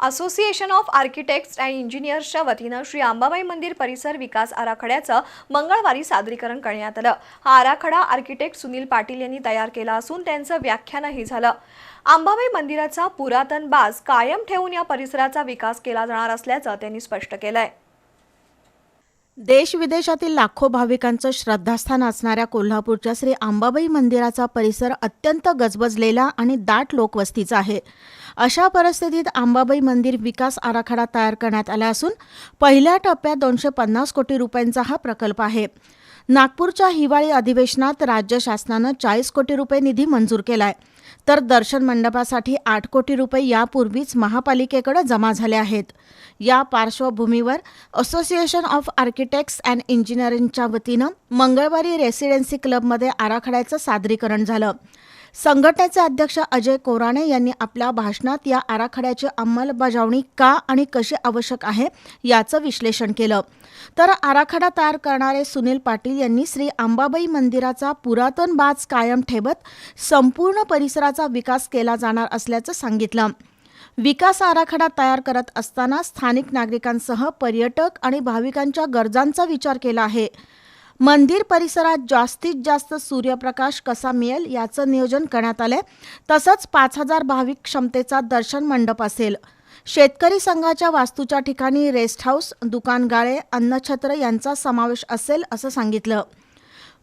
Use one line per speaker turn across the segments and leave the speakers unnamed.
Association of architects and इंजिनियर्सच्या वतीनं श्री अंबाबाई मंदिर परिसर विकास आराखड्याचं मंगळवारी सादरीकरण करण्यात आलं. हा आराखडा आर्किटेक्ट सुनील पाटील यांनी तयार केला असून त्यांचं व्याख्यानही झालं. अंबाबाई मंदिराचा पुरातन बाज कायम ठेवून या परिसराचा विकास केला जाणार असल्याचं त्यांनी स्पष्ट केलं आहे
देश विदेशातील लाखो भाविकांचं श्रद्धास्थान असणाऱ्या कोल्हापूरच्या श्री अंबाबाई मंदिराचा परिसर अत्यंत गजबजलेला आणि दाट लोकवस्तीचा आहे. अशा परिस्थितीत अंबाबाई मंदिर विकास आराखडा तयार करण्यात आला असून पहिल्या टप्प्यात दोनशे पन्नास कोटी रुपयांचा हा प्रकल्प आहे. नागपूरच्या हिवाळी अधिवेशनात राज्य शासनानं चाळीस कोटी रुपये निधी मंजूर केला आहे तर दर्शन मंडपासाठी आठ कोटी रुपये यापूर्वीच महापालिकेकडे जमा झाले आहेत. या पार्श्वभूमीवर असोसिएशन ऑफ आर्किटेक्ट्स अँड इंजिनिअरिंगच्या वतीनं मंगळवारी रेसिडेन्सी क्लबमध्ये आराखड्याचं सादरीकरण झालं. संघटनेचे अध्यक्ष अजय कोराणे यांनी आपल्या भाषणात या आराखड्याची अंमलबजावणी का आणि कशी आवश्यक आहे याचं विश्लेषण केलं. तर आराखडा तयार करणारे सुनील पाटील यांनी श्री अंबाबाई मंदिराचा पुरातन बाज कायम ठेवत संपूर्ण परिसराचा विकास केला जाणार असल्याचं सांगितलं. विकास आराखडा तयार करत असताना स्थानिक नागरिकांसह पर्यटक आणि भाविकांच्या गरजांचा विचार केला आहे. मंदिर परिसरात जास्तीत जास्त सूर्यप्रकाश कसा मिळेल याचं नियोजन करण्यात आलंय. तसंच पाच हजार भाविक क्षमतेचा दर्शन मंडप असेल. शेतकरी संघाच्या वास्तूच्या ठिकाणी रेस्ट हाऊस दुकानगाळे अन्नछत्र यांचा समावेश असेल असं सांगितलं.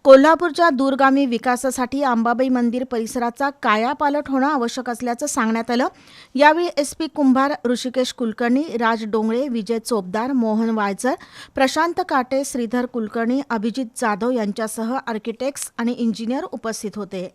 कोल्हापूरच्या दूरगामी विकासासाठी अंबाबाई मंदिर परिसराचा कायापालट होणं आवश्यक असल्याचं सांगण्यात आलं. यावेळी एस पी कुंभार ऋषिकेश कुलकर्णी राज डोंगळे विजय चोपदार मोहन वायचर प्रशांत काटे श्रीधर कुलकर्णी अभिजित जाधव यांच्यासह आर्किटेक्ट्स आणि इंजिनियर उपस्थित होते.